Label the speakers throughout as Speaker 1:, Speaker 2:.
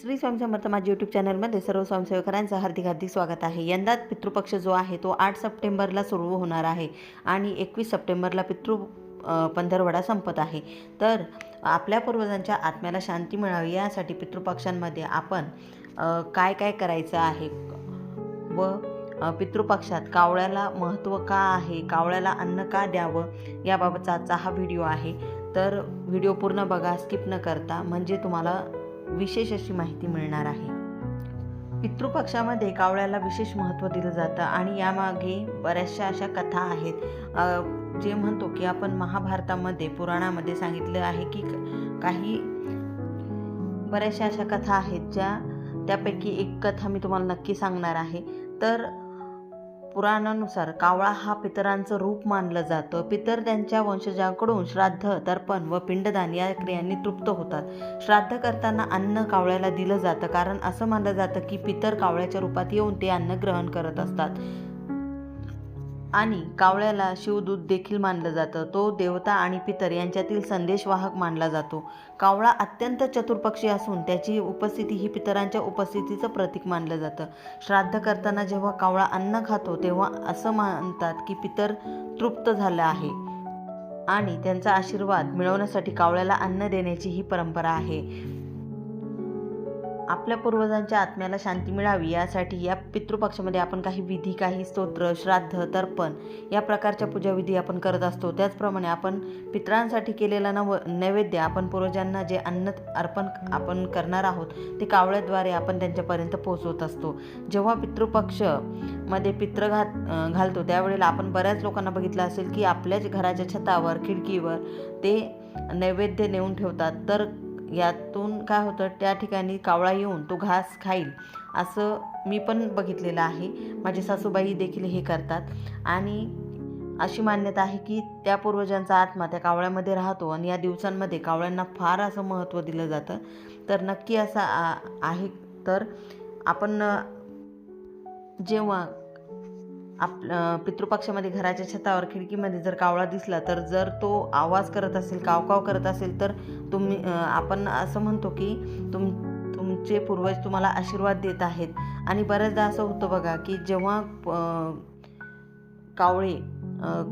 Speaker 1: श्री स्वामी माझ्या यूट्यूब चॅनलमध्ये सर्व स्वयंसेवकांचं हार्दिक हार्दिक स्वागत आहे. यंदा पितृपक्ष जो आहे तो आठ सप्टेंबरला सुरू होणार आहे आणि एकवीस सप्टेंबरला पितृ पंधरवडा संपत आहे. तर आपल्या पूर्वजांच्या आत्म्याला शांती मिळावी यासाठी पितृपक्षांमध्ये आपण काय काय करायचं आहे? व पितृपक्षात कावळ्याला महत्त्व का आहे? कावळ्याला अन्न का द्यावं? याबाबतचा आजचा हा व्हिडिओ आहे. तर व्हिडिओ पूर्ण बघा स्किप न करता. म्हणजे तुम्हाला विशेष अशी माहिती मिळणार आहे. पितृपक्षामध्ये कावळ्याला विशेष महत्त्व दिलं जातं आणि यामागे बऱ्याचशा अशा कथा आहेत. जे म्हणतो की आपण महाभारतामध्ये पुराणामध्ये सांगितलं आहे की काही बऱ्याचशा अशा कथा आहेत ज्या त्यापैकी एक कथा मी तुम्हाला नक्की सांगणार आहे. तर पुराणानुसार कावळा हा पितरांचं रूप मानलं जातं. पितर त्यांच्या वंशजांकडून श्राद्ध तर्पण व पिंडदान या क्रियांनी तृप्त होतात. श्राद्ध करताना अन्न कावळ्याला दिलं जातं कारण असं मानलं जातं की पितर कावळ्याच्या रूपात येऊन ते अन्न ग्रहण करत असतात. आणि कावळ्याला शिवदूत देखील मानलं जातं. तो देवता आणि पितर यांच्यातील संदेशवाहक मानला जातो. कावळा अत्यंत चतुर्पक्षी असून त्याची उपस्थिती ही पितरांच्या उपस्थितीचं प्रतीक मानलं जातं. श्राद्ध करताना जेव्हा कावळा अन्न खातो तेव्हा असं मानतात की पितर तृप्त झालं आहे आणि त्यांचा आशीर्वाद मिळवण्यासाठी कावळ्याला अन्न देण्याची ही परंपरा आहे. आपल्या पूर्वजांच्या आत्म्याला शांती मिळावी यासाठी या पितृपक्षामध्ये आपण काही विधी काही स्तोत्र श्राद्ध तर्पण या प्रकारच्या पूजाविधी आपण करत असतो. त्याचप्रमाणे आपण पितरांसाठी केलेला नव नैवेद्य आपण पूर्वजांना जे अन्न अर्पण आपण करणार आहोत ते कावळ्याद्वारे आपण त्यांच्यापर्यंत पोहोचवत असतो. जेव्हा पितृपक्षमध्ये पित्र घात घालतो त्यावेळेला आपण बऱ्याच लोकांना बघितलं असेल की आपल्याच घराच्या छतावर खिडकीवर ते नैवेद्य नेऊन ठेवतात. तर यातून काय होतं त्या ठिकाणी कावळा येऊन तो घास खाईल असं मी पण बघितलेलं आहे. माझे सासूबाई देखील हे करतात. आणि अशी मान्यता आहे की त्या पूर्वजांचा आत्मा त्या कावळ्यामध्ये राहतो आणि या दिवसांमध्ये कावळ्यांना फार असं महत्त्व दिलं जातं. तर नक्की असं आहे. तर आपण जेव्हा आप पितृपक्षामध्ये घराच्या छतावर खिडकीमध्ये जर कावळा दिसला तर जर तो आवाज करत असेल कावकाव करत असेल तर तुम्ही आपण असं म्हणतो की तुम तुमचे पूर्वज तुम्हाला आशीर्वाद देत आहेत. आणि बऱ्याचदा असं होतं बघा की जेव्हा कावळे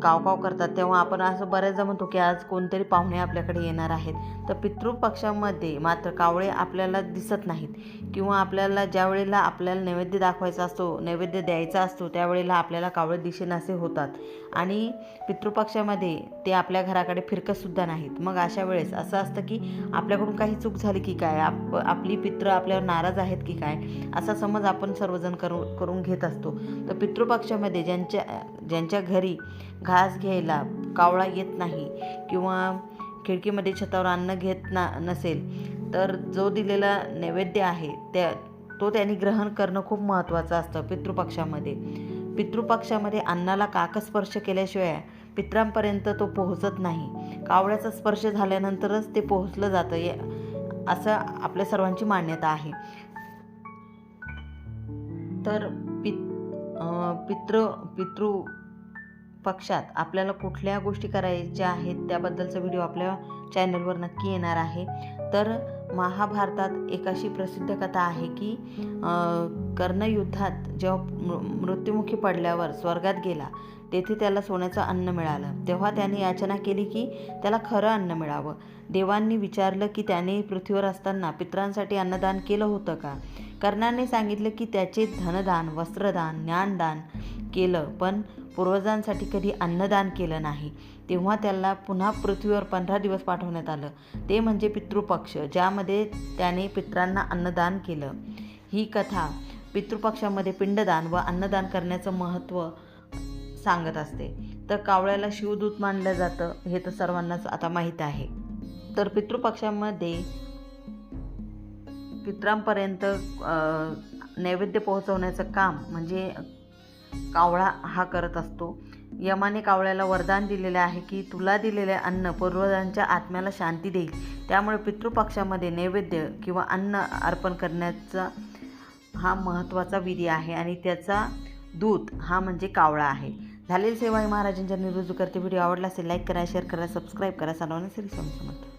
Speaker 1: कावकाव करतात. तेव्हा आपण असं बऱ्याचदा म्हणतो की आज कोणतरी पाहुणे आपल्याकडे येणार आहेत. तर पितृपक्षामध्ये मात्र कावळे आपल्याला दिसत नाहीत. किंवा आपल्याला ज्या वेळेला आपल्याला नैवेद्य दाखवायचा असतो नैवेद्य द्यायचा असतो त्यावेळेला आपल्याला कावळे दिसेनासे होतात. आणि पितृपक्षामध्ये ते आपल्या घराकडे फिरकतसुद्धा नाहीत. मग अशा वेळेस असं असतं की आपल्याकडून काही चूक झाली की काय? आप आपली पित्र आपल्यावर नाराज आहेत की काय? असा समज आपण सर्वजण करू करून घेत असतो. तर पितृपक्षामध्ये ज्यांच्या ज्यांच्या घरी घास घ्यायला कावळा येत नाही किंवा खिडकीमध्ये छतावर अन्न घेत ना नसेल तर जो दिलेला नैवेद्य आहे त्या तो त्यांनी ग्रहण करणं खूप महत्त्वाचं असतं पितृपक्षामध्ये. पितृपक्षामध्ये अन्नाला काकस्पर्श केल्याशिवाय पित्रांपर्यंत तो पोहोचत नाही. कावळ्याचा स्पर्श झाल्यानंतरच ते पोहोचलं जातं या असं आपल्या सर्वांची मान्यता आहे. तर पित पितृ पितृ पक्षात आपल्याला कुठल्या गोष्टी करायच्या आहेत त्याबद्दलचा व्हिडिओ आपल्या चॅनलवर नक्की येणार आहे. तर महाभारतात एक अशी प्रसिद्ध कथा आहे की कर्णयुद्धात जेव्हा मृ- मृत्युमुखी पडल्यावर स्वर्गात गेला तेथे त्याला सोन्याचं अन्न मिळालं. तेव्हा त्याने याचना केली की त्याला खरं अन्न मिळावं. देवांनी विचारलं की त्याने पृथ्वीवर असताना पित्रांसाठी अन्नदान केलं होतं का? कर्णाने सांगितलं की त्याचे धनदान वस्त्रदान ज्ञानदान केलं पण पूर्वजांसाठी कधी अन्नदान केलं नाही. तेव्हा त्याला पुन्हा पृथ्वीवर पंधरा दिवस पाठवण्यात आलं. ते म्हणजे पितृपक्ष ज्यामध्ये त्याने पित्रांना अन्नदान केलं. ही कथा पितृपक्षामध्ये पिंडदान व अन्नदान करण्याचं महत्त्व सांगत असते. तर कावळ्याला शिवदूत मानलं जातं हे तर सर्वांनाच आता माहीत आहे. तर पितृपक्षामध्ये पितरांपर्यंत नैवेद्य पोहोचवण्याचं काम म्हणजे कावळा हा करत असतो. यमाने कावळ्याला वरदान दिलेले आहे की तुला दिलेले अन्न पूर्वजांच्या आत्म्याला शांती देईल. त्यामुळे पितृपक्षामध्ये नैवेद्य किंवा अन्न अर्पण करण्याचा हा महत्त्वाचा विधी आहे आणि त्याचा दूत हा म्हणजे कावळा आहे. झालेली सेवा ही महाराजांच्या निरुजू करते व्हिडिओ आवडला असेल लाईक करा शेअर करा सबस्क्राईब करा. सर्वांना श्री स्वामी समर्थ.